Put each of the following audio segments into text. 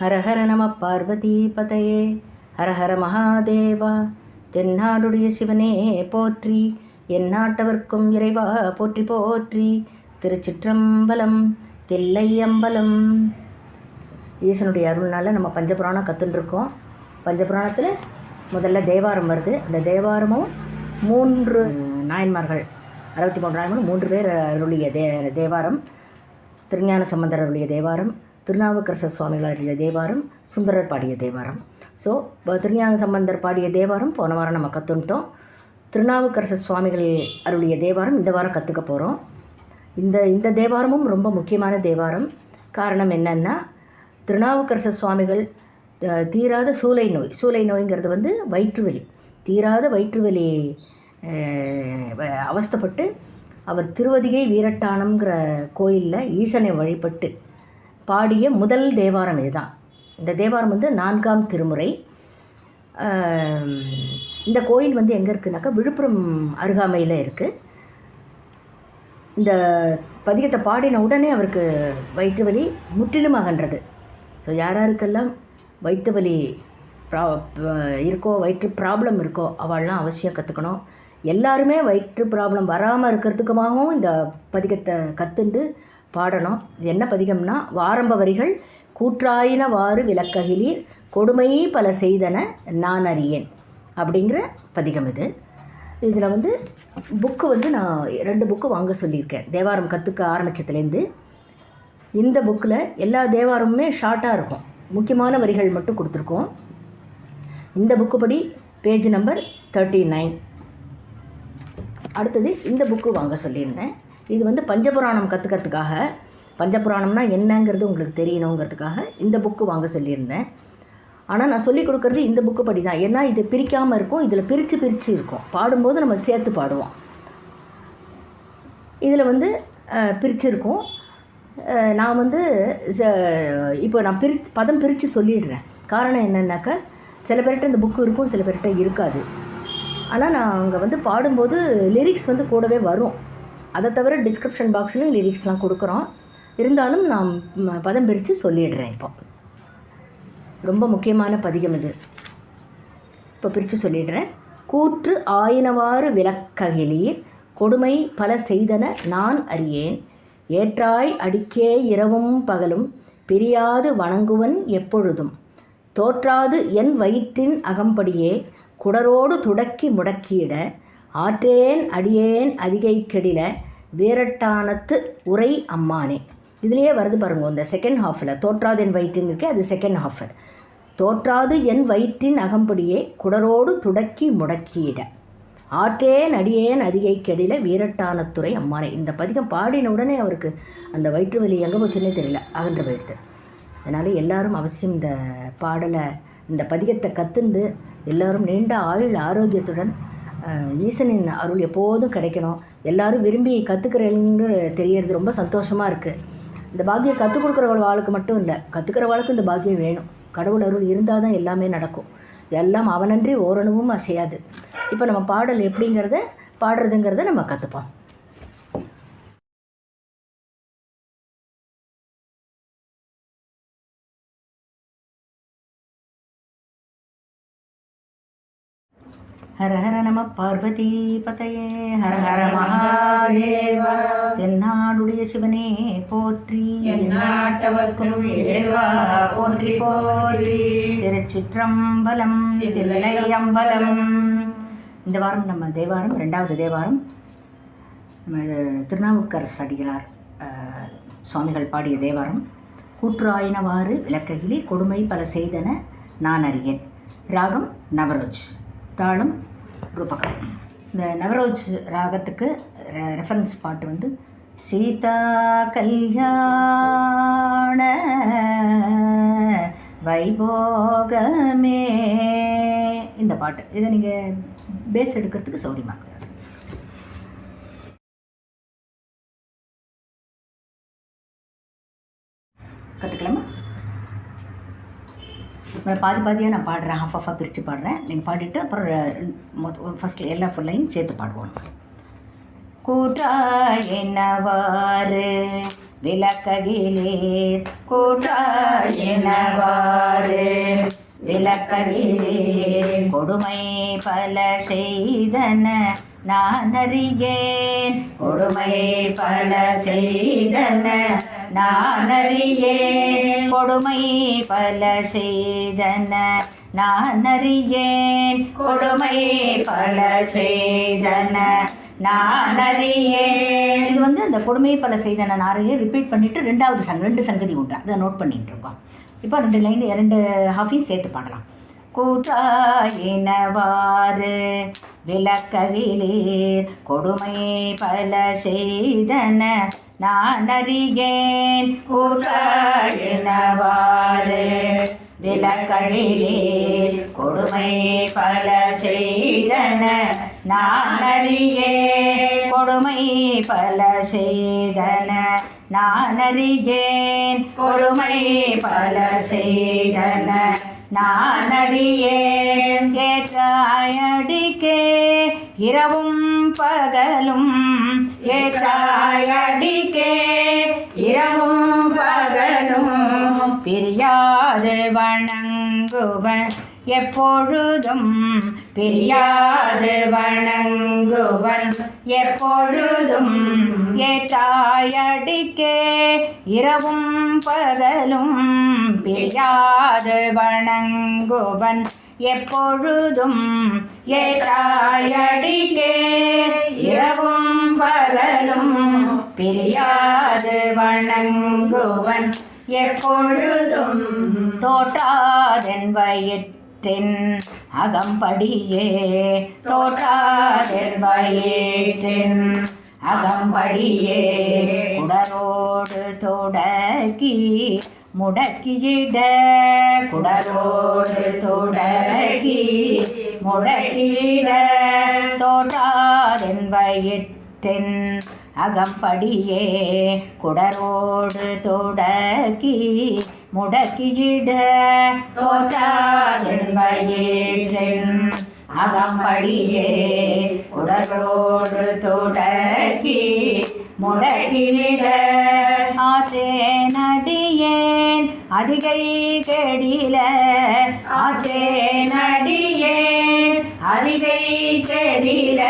ஹர ஹர நம பார்வதி பதையே ஹர ஹர மகாதேவா தென்னாடுடைய சிவனே போற்றி. எந்நாட்டவர்க்கும் இறைவா போற்றி போற்றி. திருச்சிற்றம்பலம் தில்லையம்பலம். ஈசனுடைய அருள்னால் நம்ம பஞ்சபுராணம் கற்றுன்ருக்கோம் பஞ்சபுராணத்தில் முதல்ல தேவாரம் வருது. அந்த தேவாரமும் மூன்று நாயன்மார்கள் அறுபத்தி மூன்று நாயன்மார்கள் மூன்று பேர் அருளிய தே தேவாரம். திருஞான சம்பந்தர் அருளிய தேவாரம். திருநாவுக்கரசர் சுவாமிகள் அருளிய தேவாரம் சுந்தரர் பாடிய தேவாரம். ஸோ திருஞான சம்பந்தர் பாடிய தேவாரம் போன வாரம் நம்ம கற்றுன்ட்டோம் திருநாவுக்கரசர் சுவாமிகள் அருளிய தேவாரம் இந்த வாரம் கற்றுக்க போகிறோம் இந்த இந்த தேவாரமும் ரொம்ப முக்கியமான தேவாரம். காரணம் என்னென்னா திருநாவுக்கரசர் சுவாமிகள் தீராத சூளை நோய் சூளை நோய்ங்கிறது வந்து வயிற்றுவலி தீராத வயிற்றுவலி அவஸ்தப்பட்டு அவர் திருவதிகை வீரட்டானம்ங்கிற கோயிலில் ஈசனை வழிபட்டு பாடிய முதல் தேவாரம் இதுதான். இந்த தேவாரம் வந்து நான்காம் திருமுறை. இந்த கோயில் வந்து எங்கே இருக்குனாக்கா விழுப்புரம் அருகாமையில் இருக்குது இந்த பதிகத்தை பாடின உடனே அவருக்கு வயிற்று வலி முற்றிலும் அகன்றது. ஸோ யார் யாருக்கெல்லாம் வயிற்று வலி ப்ரா இருக்கோ வயிற்று ப்ராப்ளம் இருக்கோ அவள்லாம் அவசியம் கற்றுக்கணும் எல்லாருமே வயிற்று ப்ராப்ளம் வராமல் இருக்கிறதுக்குமாகவும் இந்த பதிகத்தை கற்றுண்டு பாடணும். என்ன பதிகம்னா வாரம்ப வரிகள் கூற்றாயினவாறு விளக்ககிலீர் கொடுமை பல செய்தன நான் அறியேன் அப்படிங்கிற பதிகம் இது. இதில் வந்து புக்கு வந்து நான் ரெண்டு புக்கு வாங்க சொல்லியிருக்கேன். தேவாரம் கற்றுக்க ஆரம்பித்ததுலேருந்து இந்த புக்கில் எல்லா தேவாரமுமே ஷார்ட்டாக இருக்கும். முக்கியமான வரிகள் மட்டும் கொடுத்துருக்கோம். இந்த புக்கு படி பேஜ் நம்பர் தேர்ட்டி நைன் அடுத்தது இந்த புக்கு வாங்க சொல்லியிருந்தேன். இது வந்து பஞ்சபுராணம் கற்றுக்கிறதுக்காக பஞ்சபுராணம்னா என்னங்கிறது உங்களுக்கு தெரியணுங்கிறதுக்காக இந்த புக்கு வாங்க சொல்லியிருந்தேன். ஆனால் நான் சொல்லிக் கொடுக்கறது இந்த புக்கு படி தான் ஏன்னா இது பிரிக்காமல் இருக்கும். இதில் பிரித்து பிரித்து இருக்கும். பாடும்போது நம்ம சேர்த்து பாடுவோம். இதில் வந்து அஹ், பிரிச்சிருக்கும். நான் வந்து ச- இப்போ நான் பிரி பதம் பிரித்து சொல்லிடுறேன். காரணம் என்னென்னாக்கா சில பேர்கிட்ட இந்த புக்கு இருக்கும் சில பேர்கிட்ட இருக்காது. ஆனால் நான் அங்கே வந்து பாடும்போது லிரிக்ஸ் வந்து கூடவே வரும். அதை தவிர டிஸ்கிரிப்ஷன் பாக்ஸ்லையும் லிரிக்ஸ்லாம் கொடுக்குறோம். இருந்தாலும் நான் பதம் பிரித்து சொல்லிடுறேன் இப்போ. ரொம்ப முக்கியமான பதிகம் இது. இப்போ பிரித்து சொல்லிடுறேன். கூற்று ஆயினவாறு விளக்ககிலீர் கொடுமை பல செய்தன நான் அறியேன். ஏற்றாய் அடிக்கே இரவும் பகலும் பிரியாது வணங்குவன் எப்பொழுதும். தோற்றாது என் வயிற்றின் அகம்படியே குடரோடு துடக்கி முடக்கியிட ஆற்றேன் அடியேன் அதிகை கெடில வீரட்டானத்து உரை அம்மானே. இதுலேயே வருது பாருங்க இந்த செகண்ட் ஹாஃபில் தோற்றாது என் வயிற்றின் இருக்கு அது செகண்ட் ஹாஃபர் தோற்றாது என் வயிற்றின் அகம்படியே குடரோடு துடக்கி முடக்கியிட. ஆற்றேன் அடியேன் அதிகை கெடில வீரட்டானத்துறை அம்மானே. இந்த பதிகம் பாடின உடனே அவருக்கு அந்த வயிற்று வலி எங்கே போச்சுன்னே தெரியல அகன்ற போயிடுது. அதனால் எல்லாரும் அவசியம் இந்த பாடலை இந்த பதிகத்தை கற்றுண்டு எல்லோரும் நீண்ட ஆயுள் ஆரோக்கியத்துடன் ஈசனின் அருள் எப்போதும் கிடைக்கணும். எல்லாரும் விரும்பி கற்றுக்கிறவங்க தெரியறது ரொம்ப சந்தோஷமாக இருக்குது இந்த பாக்கியம் கற்றுக் கொடுக்குற வாழ்க்கை மட்டும் இல்லை கற்றுக்கிறவாளுக்கும் இந்த பாக்கியம் வேணும். கடவுள் அருள் இருந்தால் தான் எல்லாமே நடக்கும். எல்லாம் அவனன்றி ஓரணுவும் அசையாது. இப்போ நம்ம பாடல் எப்படிங்கிறத பாடுறதுங்கிறத நம்ம கற்றுப்போம் ஹர ஹர நம பார்வதி பதையே ஹர ஹர மகாதேவா. தென்னாடுடைய சிவனே போற்றி. எந்நாட்டவர்க்கும் இறைவா போற்றி போற்றி. திருச்சிற்றம்பலம் தில்லையம்பலம் இந்த வாரம் நம்ம தேவாரம் ரெண்டாவது தேவாரம். நம்ம திருநாவுக்கரசு அடிகளார் சுவாமிகள் பாடிய தேவாரம். கூற்றாயினவாறு விளக்ககிலி கொடுமை பல செய்தன நான் அறியேன். ராகம் நவரோஜ். தாளம் ரூபகம் இந்த நவரோஜ் ராகத்துக்கு ரெஃபரன்ஸ் பாட்டு வந்து சீதா கல்யாண வைபோகமே இந்த பாட்டு. இதை நீங்கள் பேஸ் எடுக்கிறதுக்கு சௌரியமாக கற்றுக்கலாமா பாதி பாதியாக நான் பாடுறேன். ஹாஃப் ஆஃபாக பிரித்து பாடுறேன். நீங்கள் பாடிட்டு அப்புறம் ஃபஸ்ட்டில் எல்லா ஃபுல்லையும் சேர்த்து பாடுவோம். கூட்டாயினவாறு கூட்டா என்னவாறு விளக்கடிலே. கொடுமை பல செய்தன நான் அறியேன் கொடுமை பல செய்தன நான் கொடுமை பல செய்தன. நானறியேன் கொடுமை பல செய்தன. நானறியேன் இது வந்து அந்த கொடுமை பல செய்தன நாரையே ரிப்பீட் பண்ணிட்டு ரெண்டாவது சங்க ரெண்டு சங்கதி உண்டு. அதை நோட் பண்ணிட்டு இருக்கோம். இப்போ ரெண்டு லைன் இரண்டு ஹாஃபையும் சேர்த்து பாடலாம். கூட்டாயினவாறு விளக்கவிலீர் கொடுமை பல செய்தன. நான் அறிகேன் கூட்டாயினவாறு விளக்கழிலீர் கொடுமை பல செய்தன. நான் அறியேன் கொடுமை பல செய்தன. நான் அறிகேன் கொடுமை பல செய்தன. நான் அடியேன் ஏற்றாயடிக்கே இரவும் பகலும் ஏற்றாயடிக்கே இரவும் பகலும் பிரியாது வணங்குவன் எப்பொழுதும். பிரியாது வணங்குவன் எப்பொழுதும் ஏற்றாயடிக்கே இரவும் பகலும் பிரியாது வணங்குவன். எப்பொழுதும் ஏற்றாயடிக்கே இரவும் பகலும் பிரியாது வணங்குவன். எப்பொழுதும் தோட்டாதென் வயிற்றின் அகம்படியே தோற்றாதென் வயிற்றின். அகம்படியே குடரோடு தொடக்கி முடக்கியிட. குடரோடு தொடக்கி முடக்கிட தோற்றாதென் வயிற்றின். அகம்படியே குடரோடு தொடக்கி முடக்கியிட தோற்றாதென் அகம்படியே உடலோடு தொடக்கி முடக்கிட ஆற்றே நடியேன் அதிகை கெடில ஆற்றே நடியேன் அதிகை கெடில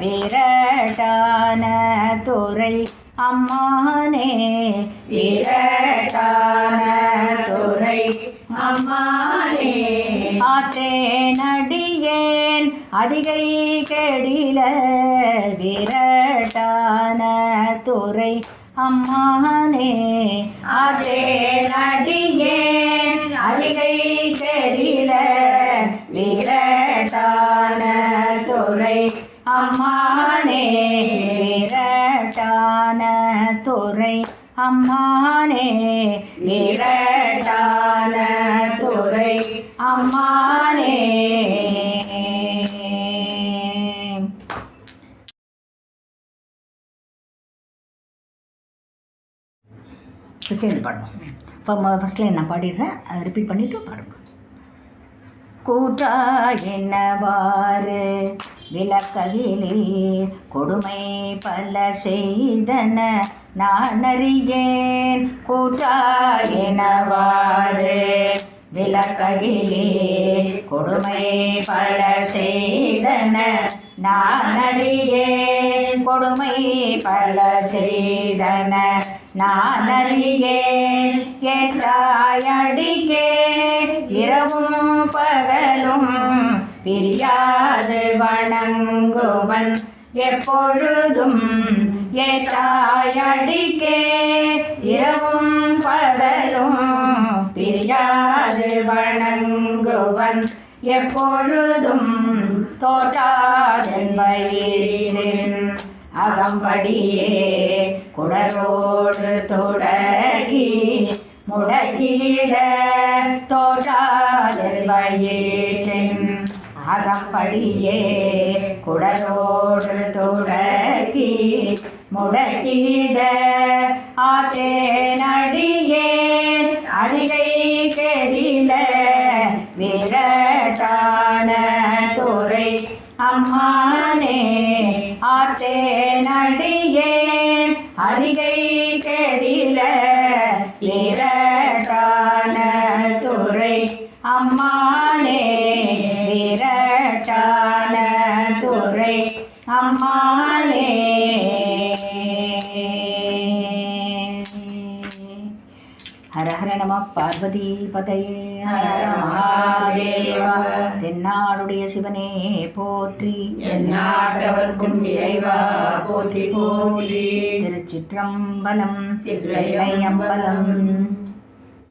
விரட்டான துறை அம்மானே விரட்டான துறை அம்மானே. ஆற்றே நடியேன் அதிகை கெடில விரட்டான துறை அம்மானே. ஆற்றே நடியேன் அதிகை கெடில விரட்டான துறை அம்மானே. அம்மானே விரட்டான துறை. அம்மானே. சேர்ந்து பாடுவோம்? இப்போ ஃபஸ்ட்டில் லைன் நான் பாடிடுறேன்? ரிப்பீட் பண்ணிவிட்டு பாடுங்க. கூற்றா என்னவாறு விளக்ககிலே கொடுமை பல செய்தன நான் அறியேன் கூற்றா விளக்ககிலே கொடுமை பல செய்தன நான் அறியேன் கொடுமை பல செய்தன. நான் அறியேன் என்றாயடிக்கே இரவும் பகலும் பிரியாது வணங்குவன். எப்பொழுதும் எட்டாயடிக்கே இரவும் பகலும் பிரியாது வணங்குவன். எப்பொழுதும் தோற்றாதன் பயிரின் அகம்படியே குடரோடு தொடங்கி முடக்கிட தோற்றாதல் பயிரின் அகம்படியே குடரோடு தொடங்கி முடக்கிட ஆத்தே நடியே அதிகை கெடில விரட்டான துறை அம்மானே ஆத்தே நடியே அதிகை கெடில விரட்ட பார்வதி பதையே மகாதேவா. தென்னாடுடைய சிவனே போற்றி எந்நாட்டவர்க்கும் இறைவா போற்றி போற்றி திருச்சிற்றம்பலம். தில்லையம்பலம்